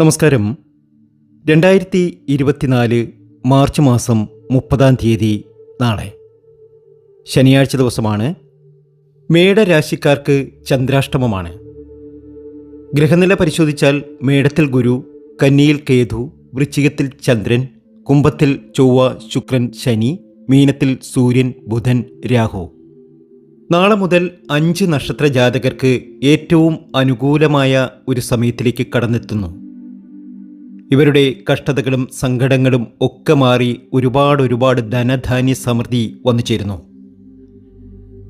നമസ്കാരം. രണ്ടായിരത്തി ഇരുപത്തിനാല് മാർച്ച് മാസം മുപ്പതാം തീയതി നാളെ. ശനിയാഴ്ച ദിവസമാണ്. മേടരാശിക്കാർക്ക് ചന്ദ്രാഷ്ടമമാണ്. ഗ്രഹനില പരിശോധിച്ചാൽ മേടത്തിൽ ഗുരു കന്നിയിൽ കേതു വൃശ്ചികത്തിൽ ചന്ദ്രൻ കുംഭത്തിൽ ചൊവ്വ ശുക്രൻ ശനി മീനത്തിൽ സൂര്യൻ ബുധൻ രാഹു. നാളെ മുതൽ അഞ്ച് നക്ഷത്ര ജാതകർക്ക് ഏറ്റവും അനുകൂലമായ ഒരു സമയത്തിലേക്ക് കടന്നെത്തുന്നു. ഇവരുടെ കഷ്ടതകളും സങ്കടങ്ങളും ഒക്കെ മാറി ഒരുപാട് ഒരുപാട് ധനധാന്യ സമൃദ്ധി വന്നു ചേരുന്നു.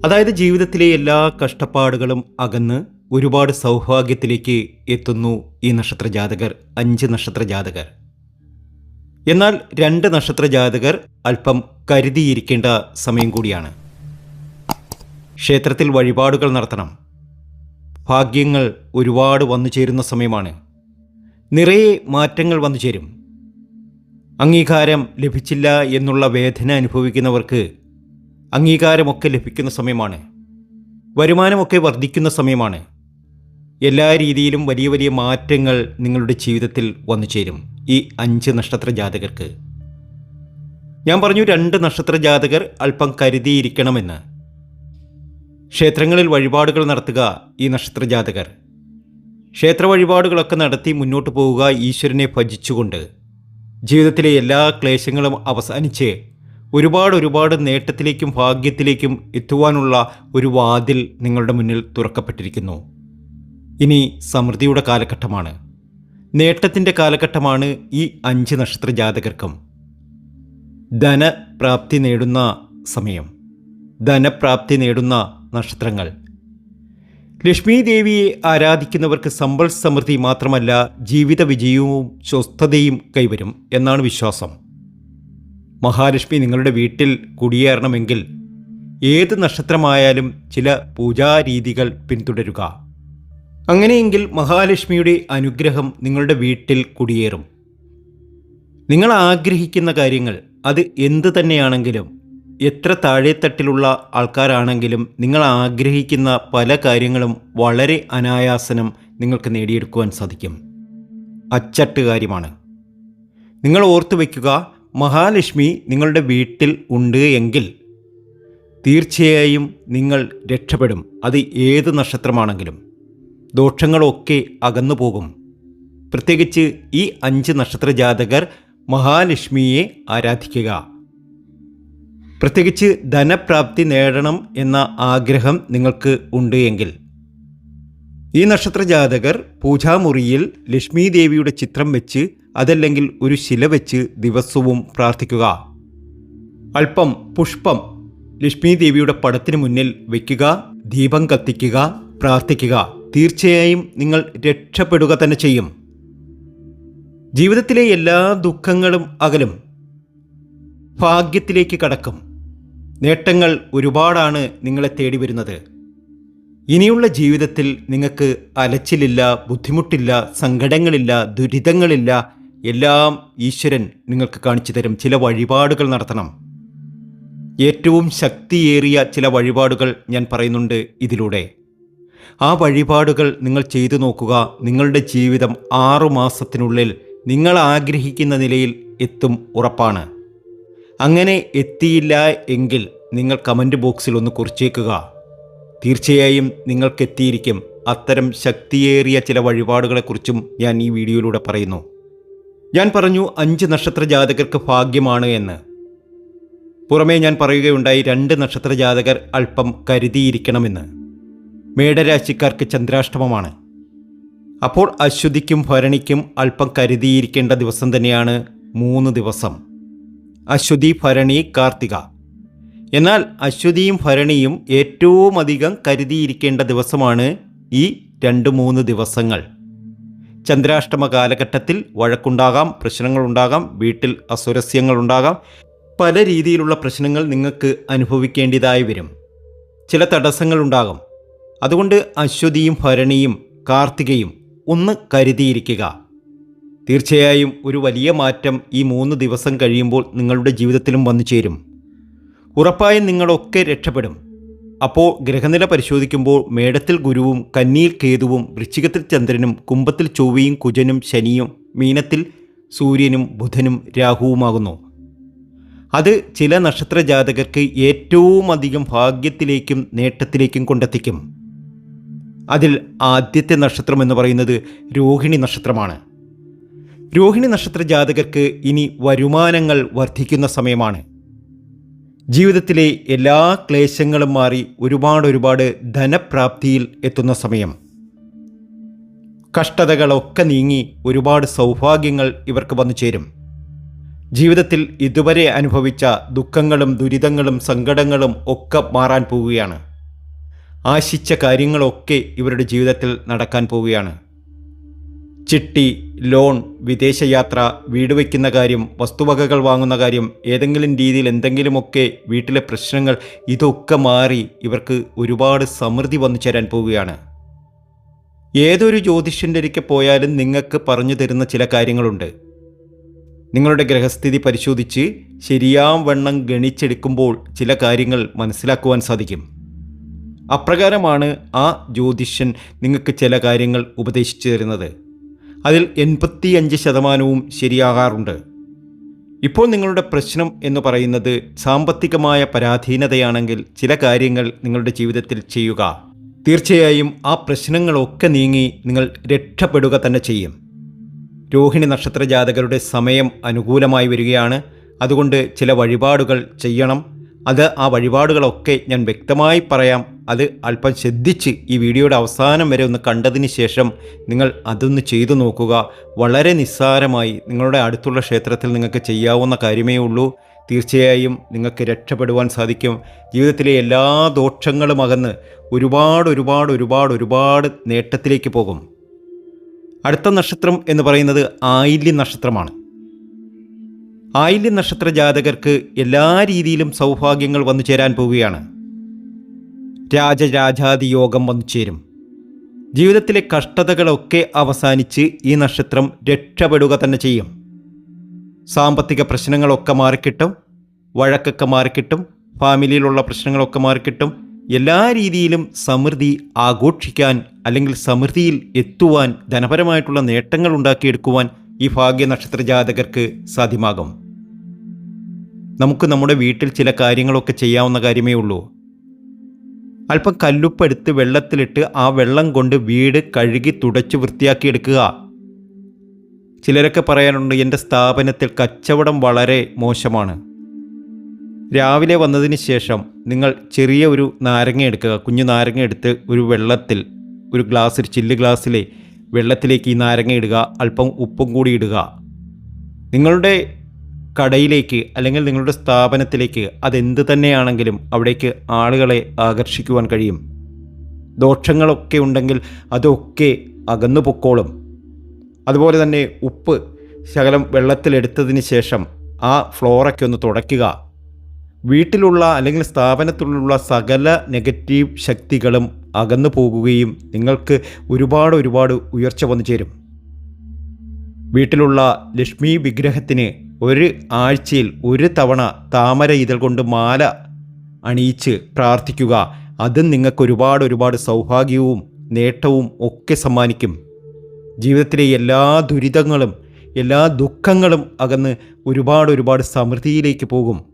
അതായത് ജീവിതത്തിലെ എല്ലാ കഷ്ടപ്പാടുകളും അകന്ന് ഒരുപാട് സൗഭാഗ്യത്തിലേക്ക് എത്തുന്നു ഈ നക്ഷത്ര ജാതകർ അഞ്ച് നക്ഷത്ര ജാതകർ. എന്നാൽ രണ്ട് നക്ഷത്ര ജാതകർ അല്പം കരുതിയിരിക്കേണ്ട സമയം കൂടിയാണ്. ക്ഷേത്രത്തിൽ വഴിപാടുകൾ നടത്തണം. ഭാഗ്യങ്ങൾ ഒരുപാട് വന്നു ചേരുന്ന സമയമാണ്. നിറയെ മാറ്റങ്ങൾ വന്നു ചേരും. അംഗീകാരം ലഭിച്ചില്ല എന്നുള്ള വേദന അനുഭവിക്കുന്നവർക്ക് അംഗീകാരമൊക്കെ ലഭിക്കുന്ന സമയമാണ്. വരുമാനമൊക്കെ വർദ്ധിക്കുന്ന സമയമാണ്. എല്ലാ രീതിയിലും വലിയ വലിയ മാറ്റങ്ങൾ നിങ്ങളുടെ ജീവിതത്തിൽ വന്നു ചേരും ഈ അഞ്ച് നക്ഷത്ര ജാതകർക്ക്. ഞാൻ പറഞ്ഞു രണ്ട് നക്ഷത്ര ജാതകർ അല്പം കരുതിയിരിക്കണമെന്ന്. ക്ഷേത്രങ്ങളിൽ വഴിപാടുകൾ നടത്തുക ഈ നക്ഷത്ര ജാതകർ. ക്ഷേത്ര വഴിപാടുകളൊക്കെ നടത്തി മുന്നോട്ട് പോവുക ഈശ്വരനെ ഭജിച്ചുകൊണ്ട്. ജീവിതത്തിലെ എല്ലാ ക്ലേശങ്ങളും അവസാനിച്ച് ഒരുപാട് ഒരുപാട് നേട്ടത്തിലേക്കും ഭാഗ്യത്തിലേക്കും എത്തുവാനുള്ള ഒരു വാതിൽ നിങ്ങളുടെ മുന്നിൽ തുറക്കപ്പെട്ടിരിക്കുന്നു. ഇനി സമൃദ്ധിയുടെ കാലഘട്ടമാണ്. നേട്ടത്തിന്റെ കാലഘട്ടമാണ് ഈ അഞ്ച് നക്ഷത്ര ജാതകർക്കും. ധനപ്രാപ്തി നേടുന്ന സമയം. ധനപ്രാപ്തി നേടുന്ന നക്ഷത്രങ്ങൾ. ലക്ഷ്മി ദേവിയെ ആരാധിക്കുന്നവർക്ക് സമ്പൽ സമൃദ്ധി മാത്രമല്ല ജീവിത വിജയവും സ്വസ്ഥതയും കൈവരും എന്നാണ് വിശ്വാസം. മഹാലക്ഷ്മി നിങ്ങളുടെ വീട്ടിൽ കുടിയേറണമെങ്കിൽ ഏത് നക്ഷത്രമായാലും ചില പൂജാരീതികൾ പിന്തുടരുക. അങ്ങനെയെങ്കിൽ മഹാലക്ഷ്മിയുടെ അനുഗ്രഹം നിങ്ങളുടെ വീട്ടിൽ കുടിയേറും. നിങ്ങൾ ആഗ്രഹിക്കുന്ന കാര്യങ്ങൾ അത് എന്തു തന്നെയാണെങ്കിലും എത്ര താഴെത്തട്ടിലുള്ള ആൾക്കാരാണെങ്കിലും നിങ്ങൾ ആഗ്രഹിക്കുന്ന പല കാര്യങ്ങളും വളരെ അനായാസനം നിങ്ങൾക്ക് നേടിയെടുക്കുവാൻ സാധിക്കും. അച്ചട്ട് കാര്യമാണ് നിങ്ങൾ ഓർത്തു വയ്ക്കുക മഹാലക്ഷ്മി നിങ്ങളുടെ വീട്ടിൽ ഉണ്ട് എങ്കിൽ തീർച്ചയായും നിങ്ങൾ രക്ഷപ്പെടും. അത് ഏത് നക്ഷത്രമാണെങ്കിലും. ദോഷങ്ങളൊക്കെ അകന്നു പോകും. പ്രത്യേകിച്ച് ഈ അഞ്ച് നക്ഷത്ര ജാതകർ മഹാലക്ഷ്മിയെ ആരാധിക്കുക. പ്രത്യേകിച്ച് ധനപ്രാപ്തി നേടണം എന്ന ആഗ്രഹം നിങ്ങൾക്ക് ഉണ്ട് എങ്കിൽ. ഈ നക്ഷത്ര ജാതകർ പൂജാമുറിയിൽ ലക്ഷ്മി ദേവിയുടെ ചിത്രം വെച്ച് അതല്ലെങ്കിൽ ഒരു ശില വെച്ച് ദിവസവും പ്രാർത്ഥിക്കുക. അല്പം പുഷ്പം ലക്ഷ്മി ദേവിയുടെ പടത്തിന് മുന്നിൽ വയ്ക്കുക ദീപം കത്തിക്കുക പ്രാർത്ഥിക്കുക. തീർച്ചയായും നിങ്ങൾ രക്ഷപ്പെടുക തന്നെ ചെയ്യും. ജീവിതത്തിലെ എല്ലാ ദുഃഖങ്ങളും അകലും. ഭാഗ്യത്തിലേക്ക് കടക്കും. നേട്ടങ്ങൾ ഒരുപാടാണ് നിങ്ങളെ തേടി വരുന്നത്. ഇനിയുള്ള ജീവിതത്തിൽ നിങ്ങൾക്ക് അലച്ചിലില്ല ബുദ്ധിമുട്ടില്ല സങ്കടങ്ങളില്ല ദുരിതങ്ങളില്ല എല്ലാം ഈശ്വരൻ നിങ്ങൾക്ക് കാണിച്ചു തരും. ചില വഴിപാടുകൾ നടത്തണം. ഏറ്റവും ശക്തിയേറിയ ചില വഴിപാടുകൾ ഞാൻ പറയുന്നുണ്ട് ഇതിലൂടെ. ആ വഴിപാടുകൾ നിങ്ങൾ ചെയ്തു നോക്കുക. നിങ്ങളുടെ ജീവിതം ആറു മാസത്തിനുള്ളിൽ നിങ്ങൾ ആഗ്രഹിക്കുന്ന നിലയിൽ എത്തും ഉറപ്പാണ്. അങ്ങനെ എത്തിയില്ല എങ്കിൽ നിങ്ങൾ കമന്റ് ബോക്സിൽ ഒന്ന് കുറിച്ചേക്കുക. തീർച്ചയായും നിങ്ങൾക്കെത്തിയിരിക്കും. അത്തരം ശക്തിയേറിയ ചില വഴിപാടുകളെക്കുറിച്ചും ഞാൻ ഈ വീഡിയോയിലൂടെ പറയുന്നു. ഞാൻ പറഞ്ഞു അഞ്ച് നക്ഷത്ര ജാതകർക്ക് ഭാഗ്യമാണ് എന്ന്. പുറമേ ഞാൻ പറയുകയുണ്ടായി രണ്ട് നക്ഷത്ര ജാതകർ അല്പം കരുതിയിരിക്കണമെന്ന്. മേടരാശിക്കാർക്ക് ചന്ദ്രാഷ്ടമമാണ്. അപ്പോൾ അശ്വതിക്കും ഭരണിക്കും അല്പം കരുതിയിരിക്കേണ്ട ദിവസം തന്നെയാണ് മൂന്ന് ദിവസം. അശ്വതി ഭരണി കാർത്തിക. എന്നാൽ അശ്വതിയും ഭരണിയും ഏറ്റവും അധികം കരുതിയിരിക്കേണ്ട ദിവസമാണ് ഈ രണ്ട് മൂന്ന് ദിവസങ്ങൾ. ചന്ദ്രാഷ്ടമ കാലഘട്ടത്തിൽ വഴക്കുണ്ടാകാം പ്രശ്നങ്ങളുണ്ടാകാം വീട്ടിൽ അസ്വരസ്യങ്ങളുണ്ടാകാം. പല രീതിയിലുള്ള പ്രശ്നങ്ങൾ നിങ്ങൾക്ക് അനുഭവിക്കേണ്ടതായി വരും. ചില തടസ്സങ്ങളുണ്ടാകും. അതുകൊണ്ട് അശ്വതിയും ഭരണിയും കാർത്തികയും ഒന്ന് കരുതിയിരിക്കുക. തീർച്ചയായും ഒരു വലിയ മാറ്റം ഈ മൂന്ന് ദിവസം കഴിയുമ്പോൾ നിങ്ങളുടെ ജീവിതത്തിലും വന്നു ചേരും. ഉറപ്പായും നിങ്ങളൊക്കെ രക്ഷപ്പെടും. അപ്പോൾ ഗ്രഹനില പരിശോധിക്കുമ്പോൾ മേടത്തിൽ ഗുരുവും കന്നിയിൽ കേതുവും വൃശ്ചികത്തിൽ ചന്ദ്രനും കുംഭത്തിൽ ചൊവ്വയും കുജനും ശനിയും മീനത്തിൽ സൂര്യനും ബുധനും രാഹുവുമാകുന്നു. അത് ചില നക്ഷത്ര ജാതകർക്ക് ഏറ്റവും അധികം ഭാഗ്യത്തിലേക്കും നേട്ടത്തിലേക്കും കൊണ്ടെത്തിക്കും. അതിൽ ആദ്യത്തെ നക്ഷത്രം എന്ന് പറയുന്നത് രോഹിണി നക്ഷത്രമാണ്. രോഹിണി നക്ഷത്ര ജാതകർക്ക് ഇനി വരുമാനങ്ങൾ വർദ്ധിക്കുന്ന സമയമാണ്. ജീവിതത്തിലെ എല്ലാ ക്ലേശങ്ങളും മാറി ഒരുപാട് ഒരുപാട് ധനപ്രാപ്തിയിൽ എത്തുന്ന സമയം. കഷ്ടതകളൊക്കെ നീങ്ങി ഒരുപാട് സൗഭാഗ്യങ്ങൾ ഇവർക്ക് വന്നു ചേരും. ജീവിതത്തിൽ ഇതുവരെ അനുഭവിച്ച ദുഃഖങ്ങളും ദുരിതങ്ങളും സങ്കടങ്ങളും ഒക്കെ മാറാൻ പോവുകയാണ്. ആശിച്ച കാര്യങ്ങളൊക്കെ ഇവരുടെ ജീവിതത്തിൽ നടക്കാൻ പോവുകയാണ്. ചിട്ടി ലോൺ വിദേശയാത്ര വീട് വയ്ക്കുന്ന കാര്യം വസ്തുവകകൾ വാങ്ങുന്ന കാര്യം ഏതെങ്കിലും രീതിയിൽ എന്തെങ്കിലുമൊക്കെ വീട്ടിലെ പ്രശ്നങ്ങൾ ഇതൊക്കെ മാറി ഇവർക്ക് ഒരുപാട് സമൃദ്ധി വന്നു ചേരാൻ പോവുകയാണ്. ഏതൊരു ജ്യോതിഷ്യന്റെ അടുക്ക പോയാലും നിങ്ങൾക്ക് പറഞ്ഞു തരുന്ന ചില കാര്യങ്ങളുണ്ട്. നിങ്ങളുടെ ഗ്രഹസ്ഥിതി പരിശോധിച്ച് ശരിയാം വണ്ണം ഗണിച്ചെടുക്കുമ്പോൾ ചില കാര്യങ്ങൾ മനസ്സിലാക്കുവാൻ സാധിക്കും. അപ്രകാരമാണ് ആ ജ്യോതിഷ്യൻ നിങ്ങൾക്ക് ചില കാര്യങ്ങൾ ഉപദേശിച്ചു തരുന്നത്. അതിൽ എൺപത്തിയഞ്ച് ശതമാനവും ശരിയാകാറുണ്ട്. ഇപ്പോൾ നിങ്ങളുടെ പ്രശ്നം എന്ന് പറയുന്നത് സാമ്പത്തികമായ പരാധീനതയാണെങ്കിൽ ചില കാര്യങ്ങൾ നിങ്ങളുടെ ജീവിതത്തിൽ ചെയ്യുക. തീർച്ചയായും ആ പ്രശ്നങ്ങളൊക്കെ നീങ്ങി നിങ്ങൾ രക്ഷപ്പെടുക തന്നെ ചെയ്യും. രോഹിണി നക്ഷത്ര ജാതകരുടെ സമയം അനുകൂലമായി വരികയാണ്. അതുകൊണ്ട് ചില വഴിപാടുകൾ ചെയ്യണം. അത് ആ വഴിപാടുകളൊക്കെ ഞാൻ വ്യക്തമായി പറയാം. അത് അല്പം ശ്രദ്ധിച്ച് ഈ വീഡിയോയുടെ അവസാനം വരെ ഒന്ന് കണ്ടതിന് ശേഷം നിങ്ങൾ അതൊന്ന് ചെയ്തു നോക്കുക. വളരെ നിസ്സാരമായി നിങ്ങളുടെ അടുത്തുള്ള ക്ഷേത്രത്തിൽ നിങ്ങൾക്ക് ചെയ്യാവുന്ന കാര്യമേ ഉള്ളൂ. തീർച്ചയായും നിങ്ങൾക്ക് രക്ഷപ്പെടുവാൻ സാധിക്കും. ജീവിതത്തിലെ എല്ലാ ദോഷങ്ങളും അകന്ന് ഒരുപാട് ഒരുപാട് ഒരുപാട് ഒരുപാട് നേട്ടത്തിലേക്ക് പോകും. അടുത്ത നക്ഷത്രം എന്ന് പറയുന്നത് ആയില്യ നക്ഷത്രമാണ്. ആയില്യ നക്ഷത്ര ജാതകർക്ക് എല്ലാ രീതിയിലും സൗഭാഗ്യങ്ങൾ വന്നു ചേരാൻ പോവുകയാണ്. രാജരാജാതി യോഗം വന്നു ചേരും. ജീവിതത്തിലെ കഷ്ടതകളൊക്കെ അവസാനിച്ച് ഈ നക്ഷത്രം രക്ഷപ്പെടുക തന്നെ ചെയ്യും. സാമ്പത്തിക പ്രശ്നങ്ങളൊക്കെ മാറിക്കിട്ടും വഴക്കൊക്കെ മാറിക്കിട്ടും ഫാമിലിയിലുള്ള പ്രശ്നങ്ങളൊക്കെ മാറിക്കിട്ടും എല്ലാ രീതിയിലും സമൃദ്ധി ആഘോഷിക്കാൻ അല്ലെങ്കിൽ സമൃദ്ധിയിൽ എത്തുവാൻ ധനപരമായിട്ടുള്ള നേട്ടങ്ങൾ ഉണ്ടാക്കിയെടുക്കുവാൻ ഈ ഭാഗ്യ നക്ഷത്ര ജാതകർക്ക് സാധ്യമാകും. നമുക്ക് നമ്മുടെ വീട്ടിൽ ചില കാര്യങ്ങളൊക്കെ ചെയ്യാവുന്ന കാര്യമേ ഉള്ളൂ. അല്പം കല്ലുപ്പെടുത്ത് വെള്ളത്തിലിട്ട് ആ വെള്ളം കൊണ്ട് വീട് കഴുകി തുടച്ച് വൃത്തിയാക്കിയെടുക്കുക ചിലരൊക്കെ പറയാനുണ്ട് എന്റെ സ്ഥാപനത്തിൽ കച്ചവടം വളരെ മോശമാണ്. രാവിലെ വന്നതിന് ശേഷം നിങ്ങൾ ചെറിയ ഒരു നാരങ്ങ എടുക്കുക. കുഞ്ഞു നാരങ്ങ എടുത്ത് ഒരു വെള്ളത്തിൽ ഒരു ഗ്ലാസ് ഒരു ചില്ല് ഗ്ലാസ്സിലെ വെള്ളത്തിലേക്ക് ഈ നാരങ്ങ ഇടുക. അല്പം ഉപ്പും കൂടി ഇടുക. നിങ്ങളുടെ കടയിലേക്ക് അല്ലെങ്കിൽ നിങ്ങളുടെ സ്ഥാപനത്തിലേക്ക് അതെന്ത് തന്നെയാണെങ്കിലും അവിടേക്ക് ആളുകളെ ആകർഷിക്കുവാൻ കഴിയും. ദോഷങ്ങളൊക്കെ ഉണ്ടെങ്കിൽ അതൊക്കെ അകന്നു പൊക്കോളും. അതുപോലെ തന്നെ ഉപ്പ് ശകലം വെള്ളത്തിലെടുത്തതിന് ശേഷം ആ ഫ്ലോറൊക്കെ ഒന്ന് തുടയ്ക്കുക. വീട്ടിലുള്ള അല്ലെങ്കിൽ സ്ഥാപനത്തിലുള്ള സകല നെഗറ്റീവ് ശക്തികളും അകന്നു പോകുകയും നിങ്ങൾക്ക് ഒരുപാട് ഒരുപാട് ഉയർച്ച വന്നു ചേരും. വീട്ടിലുള്ള ലക്ഷ്മി വിഗ്രഹത്തിന് ഒരു ആഴ്ചയിൽ ഒരു തവണ താമര ഇതൾ കൊണ്ട് മാല അണിയിച്ച് പ്രാർത്ഥിക്കുക. അത് നിങ്ങൾക്ക് ഒരുപാട് ഒരുപാട് സൗഭാഗ്യവും നേട്ടവും ഒക്കെ സമ്മാനിക്കും. ജീവിതത്തിലെ എല്ലാ ദുരിതങ്ങളും എല്ലാ ദുഃഖങ്ങളും അകന്ന് ഒരുപാട് ഒരുപാട് സമൃദ്ധിയിലേക്ക് പോകും.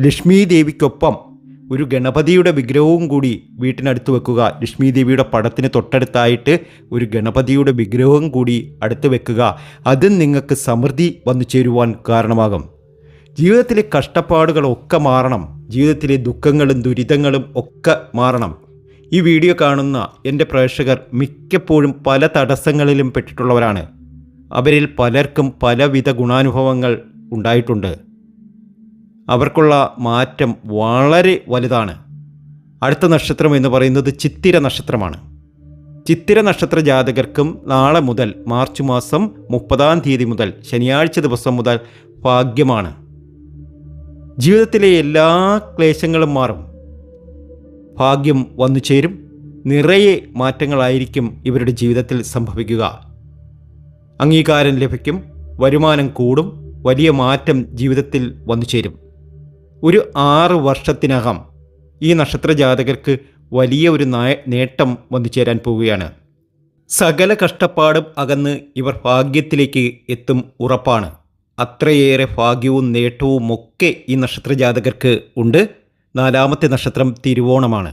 ലക്ഷ്മി ദേവിക്കൊപ്പം ഒരു ഗണപതിയുടെ വിഗ്രഹവും കൂടി വീട്ടിനടുത്ത് വെക്കുക. ലക്ഷ്മി ദേവിയുടെ പടത്തിന് തൊട്ടടുത്തായിട്ട് ഒരു ഗണപതിയുടെ വിഗ്രഹവും കൂടി അടുത്ത് വെക്കുക. അതും നിങ്ങൾക്ക് സമൃദ്ധി വന്നു ചേരുവാൻ കാരണമാകും. ജീവിതത്തിലെ കഷ്ടപ്പാടുകളൊക്കെ മാറണം. ജീവിതത്തിലെ ദുഃഖങ്ങളും ദുരിതങ്ങളും ഒക്കെ മാറണം. ഈ വീഡിയോ കാണുന്ന എന്റെ പ്രേക്ഷകർ മിക്കപ്പോഴും പല തടസ്സങ്ങളിലും പെട്ടിട്ടുള്ളവരാണ്. അവരിൽ പലർക്കും പലവിധ ഗുണാനുഭവങ്ങൾ ഉണ്ടായിട്ടുണ്ട്. അവർക്കുള്ള മാറ്റം വളരെ വലുതാണ്. അടുത്ത നക്ഷത്രം എന്ന് പറയുന്നത് ചിത്തിര നക്ഷത്രമാണ്. ചിത്തിര നക്ഷത്ര ജാതകർക്കും നാളെ മുതൽ മാർച്ച് മാസം മുപ്പതാം തീയതി മുതൽ ശനിയാഴ്ച ദിവസം മുതൽ ഭാഗ്യമാണ്. ജീവിതത്തിലെ എല്ലാ ക്ലേശങ്ങളും മാറും. ഭാഗ്യം വന്നു ചേരും. നിറയെ മാറ്റങ്ങളായിരിക്കും ഇവരുടെ ജീവിതത്തിൽ സംഭവിക്കുക. അംഗീകാരം ലഭിക്കും. വരുമാനം കൂടും. വലിയ മാറ്റം ജീവിതത്തിൽ വന്നു ചേരും. ഒരു ആറ് വർഷത്തിനകം ഈ നക്ഷത്ര ജാതകർക്ക് വലിയ ഒരു നേട്ടം വന്നു ചേരാൻ പോവുകയാണ്. സകല കഷ്ടപ്പാടും അകന്ന് ഇവർ ഭാഗ്യത്തിലേക്ക് എത്തും ഉറപ്പാണ്. അത്രയേറെ ഭാഗ്യവും നേട്ടവും ഒക്കെ ഈ നക്ഷത്ര ജാതകർക്ക് ഉണ്ട്. നാലാമത്തെ നക്ഷത്രം തിരുവോണമാണ്.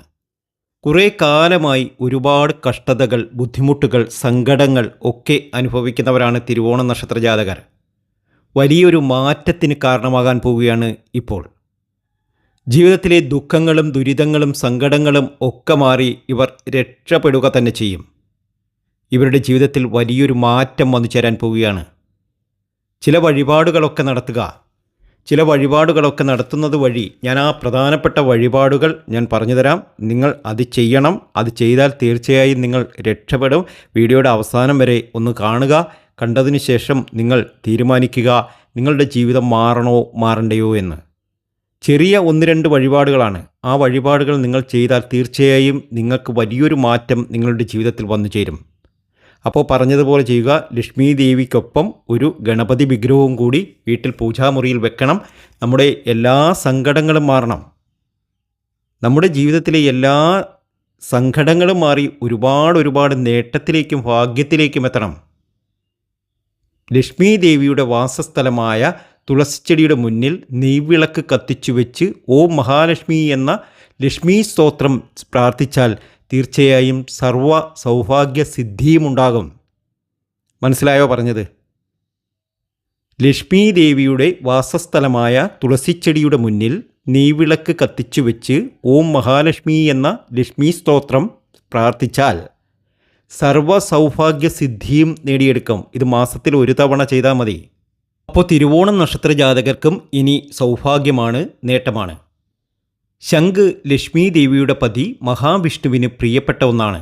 കുറേ കാലമായി ഒരുപാട് കഷ്ടതകൾ ബുദ്ധിമുട്ടുകൾ സങ്കടങ്ങൾ ഒക്കെ അനുഭവിക്കുന്നവരാണ് തിരുവോണ നക്ഷത്ര ജാതകർ വലിയൊരു മാറ്റത്തിന് കാരണമാകാൻ പോവുകയാണ് ഇപ്പോൾ. ജീവിതത്തിലെ ദുഃഖങ്ങളും ദുരിതങ്ങളും സങ്കടങ്ങളും ഒക്കെ മാറി ഇവർ രക്ഷപ്പെടുക തന്നെ ചെയ്യും. ഇവരുടെ ജീവിതത്തിൽ വലിയൊരു മാറ്റം വന്നു ചേരാൻ പോവുകയാണ്. ചില വഴിപാടുകളൊക്കെ നടത്തുക. ചില വഴിപാടുകളൊക്കെ നടത്തുന്നത് വഴി ഞാൻ ആ പ്രധാനപ്പെട്ട വഴിപാടുകൾ ഞാൻ പറഞ്ഞുതരാം. നിങ്ങൾ അത് ചെയ്യണം. അത് ചെയ്താൽ തീർച്ചയായും നിങ്ങൾ രക്ഷപ്പെടും. വീഡിയോയുടെ അവസാനം വരെ ഒന്ന് കാണുക. കണ്ടതിന് ശേഷം നിങ്ങൾ തീരുമാനിക്കുക. നിങ്ങളുടെ ജീവിതം മാറണോ മാറണ്ടയോ എന്ന്. ചെറിയ ഒന്ന് രണ്ട് വഴിപാടുകളാണ്. ആ വഴിപാടുകൾ നിങ്ങൾ ചെയ്താൽ തീർച്ചയായും നിങ്ങൾക്ക് വലിയൊരു മാറ്റം നിങ്ങളുടെ ജീവിതത്തിൽ വന്നു ചേരും. അപ്പോൾ പറഞ്ഞതുപോലെ ചെയ്യുക ലക്ഷ്മി ദേവിക്കൊപ്പം ഒരു ഗണപതി വിഗ്രഹവും കൂടി വീട്ടിൽ പൂജാമുറിയിൽ വെക്കണം. നമ്മുടെ എല്ലാ സങ്കടങ്ങളും മാറണം. നമ്മുടെ ജീവിതത്തിലെ എല്ലാ സങ്കടങ്ങളും മാറി ഒരുപാട് ഒരുപാട് നേട്ടത്തിലേക്കും ഭാഗ്യത്തിലേക്കും എത്തണം. ലക്ഷ്മി ദേവിയുടെ വാസസ്ഥലമായ തുളസിച്ചെടിയുടെ മുന്നിൽ നെയ്വിളക്ക് കത്തിച്ചു വെച്ച് ഓം മഹാലക്ഷ്മി എന്ന ലക്ഷ്മി സ്തോത്രം പ്രാർത്ഥിച്ചാൽ തീർച്ചയായും സർവ സൗഭാഗ്യ സിദ്ധിയും ഉണ്ടാകും മനസ്സിലായോ പറഞ്ഞത്? ലക്ഷ്മി ദേവിയുടെ വാസസ്ഥലമായ തുളസിച്ചെടിയുടെ മുന്നിൽ നെയ്വിളക്ക് കത്തിച്ചു വെച്ച് ഓം മഹാലക്ഷ്മി എന്ന ലക്ഷ്മി സ്തോത്രം പ്രാർത്ഥിച്ചാൽ സർവ സൗഭാഗ്യ സിദ്ധിയും നേടിയെടുക്കും. ഇത് മാസത്തിൽ ഒരു തവണ ചെയ്താൽ മതി. അപ്പോൾ തിരുവോണം നക്ഷത്ര ജാതകർക്കും ഇനി സൗഭാഗ്യമാണ് നേട്ടമാണ്. ശംഖ് ലക്ഷ്മി ദേവിയുടെ പതി മഹാവിഷ്ണുവിന് പ്രിയപ്പെട്ട ഒന്നാണ്.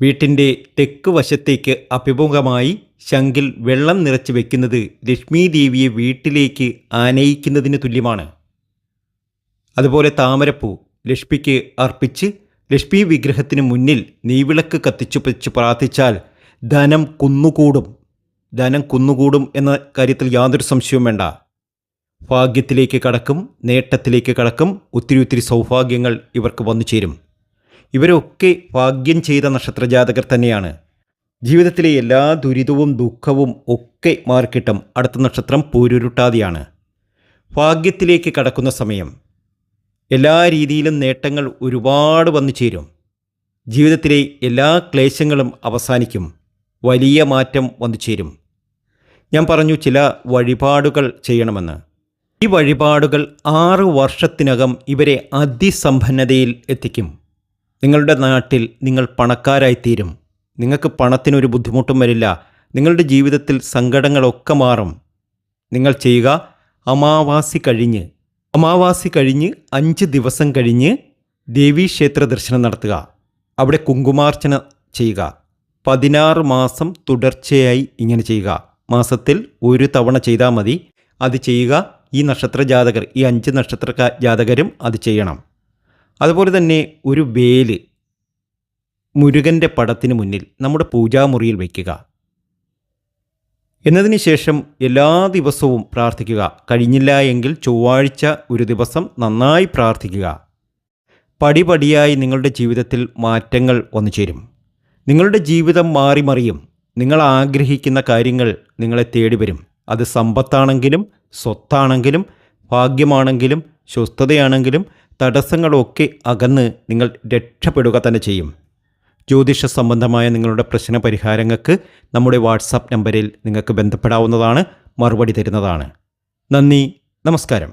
വീട്ടിന്റെ തെക്ക് വശത്തേക്ക് അഭിമുഖമായി ശംഖിൽ വെള്ളം നിറച്ച് വെക്കുന്നത് ലക്ഷ്മി ദേവിയെ വീട്ടിലേക്ക് ആനയിക്കുന്നതിന് തുല്യമാണ്. അതുപോലെ താമരപ്പൂ ലക്ഷ്മിക്ക് അർപ്പിച്ച് ലക്ഷ്മി വിഗ്രഹത്തിന് മുന്നിൽ നെയ്വിളക്ക് കത്തിച്ചു വെച്ച് പ്രാർത്ഥിച്ചാൽ ധനം കുന്നുകൂടും. ധനം കുന്നുകൂടും എന്ന കാര്യത്തിൽ യാതൊരു സംശയവും വേണ്ട. ഭാഗ്യത്തിലേക്ക് കടക്കും നേട്ടത്തിലേക്ക് കടക്കും ഒത്തിരി ഒത്തിരി സൗഭാഗ്യങ്ങൾ ഇവർക്ക് വന്നു ചേരും. ഇവരൊക്കെ ഭാഗ്യം ചെയ്ത നക്ഷത്രജാതകർ തന്നെയാണ്. ജീവിതത്തിലെ എല്ലാ ദുരിതവും ദുഃഖവും ഒക്കെ മാറിക്കിട്ടും അടുത്ത നക്ഷത്രം പൂരുരുട്ടാതെയാണ്. ഭാഗ്യത്തിലേക്ക് കടക്കുന്ന സമയം. എല്ലാ രീതിയിലും നേട്ടങ്ങൾ ഒരുപാട് വന്നു ചേരും. ജീവിതത്തിലെ എല്ലാ ക്ലേശങ്ങളും അവസാനിക്കും. വലിയ മാറ്റം വന്നു ചേരും. ഞാൻ പറഞ്ഞു ചില വഴിപാടുകൾ ചെയ്യണമെന്ന്. ഈ വഴിപാടുകൾ ആറ് വർഷത്തിനകം ഇവരെ അതിസമ്പന്നതയിൽ എത്തിക്കും. നിങ്ങളുടെ നാട്ടിൽ നിങ്ങൾ പണക്കാരായിത്തീരും. നിങ്ങൾക്ക് പണത്തിനൊരു ബുദ്ധിമുട്ടും വരില്ല. നിങ്ങളുടെ ജീവിതത്തിൽ സങ്കടങ്ങളൊക്കെ മാറും. നിങ്ങൾ ചെയ്യുക അമാവാസി കഴിഞ്ഞ്. അമാവാസി കഴിഞ്ഞ് അഞ്ച് ദിവസം കഴിഞ്ഞ് ദേവീക്ഷേത്ര ദർശനം നടത്തുക. അവിടെ കുങ്കുമാർച്ചന ചെയ്യുക. പതിനാറ് മാസം തുടർച്ചയായി ഇങ്ങനെ ചെയ്യുക. മാസത്തിൽ ഒരു തവണ ചെയ്താൽ മതി. അത് ചെയ്യുക. ഈ നക്ഷത്ര ജാതകർ ഈ അഞ്ച് നക്ഷത്ര ജാതകരും അത് ചെയ്യണം. അതുപോലെ തന്നെ ഒരു വേൽ മുരുകന്റെ പടത്തിന് മുന്നിൽ നമ്മുടെ പൂജാമുറിയിൽ വയ്ക്കുക. എന്നതിന് ശേഷം എല്ലാ ദിവസവും പ്രാർത്ഥിക്കുക. കഴിഞ്ഞില്ല എങ്കിൽ ചൊവ്വാഴ്ച ഒരു ദിവസം നന്നായി പ്രാർത്ഥിക്കുക. പടിപടിയായി നിങ്ങളുടെ ജീവിതത്തിൽ മാറ്റങ്ങൾ വന്നു ചേരും നിങ്ങളുടെ ജീവിതം മാറി മറിയും നിങ്ങൾ ആഗ്രഹിക്കുന്ന കാര്യങ്ങൾ നിങ്ങളെ തേടി വരും. അത് സമ്പത്താണെങ്കിലും സ്വത്താണെങ്കിലും ഭാഗ്യമാണെങ്കിലും സ്വസ്ഥതയാണെങ്കിലും തടസ്സങ്ങളൊക്കെ അകന്ന് നിങ്ങൾ രക്ഷപ്പെടുക തന്നെ ചെയ്യും. ജ്യോതിഷ സംബന്ധമായ നിങ്ങളുടെ പ്രശ്ന പരിഹാരങ്ങൾക്ക് നമ്മുടെ വാട്സാപ്പ് നമ്പറിൽ നിങ്ങൾക്ക് ബന്ധപ്പെടാവുന്നതാണ് മറുപടി തരുന്നതാണ്. നന്ദി നമസ്കാരം.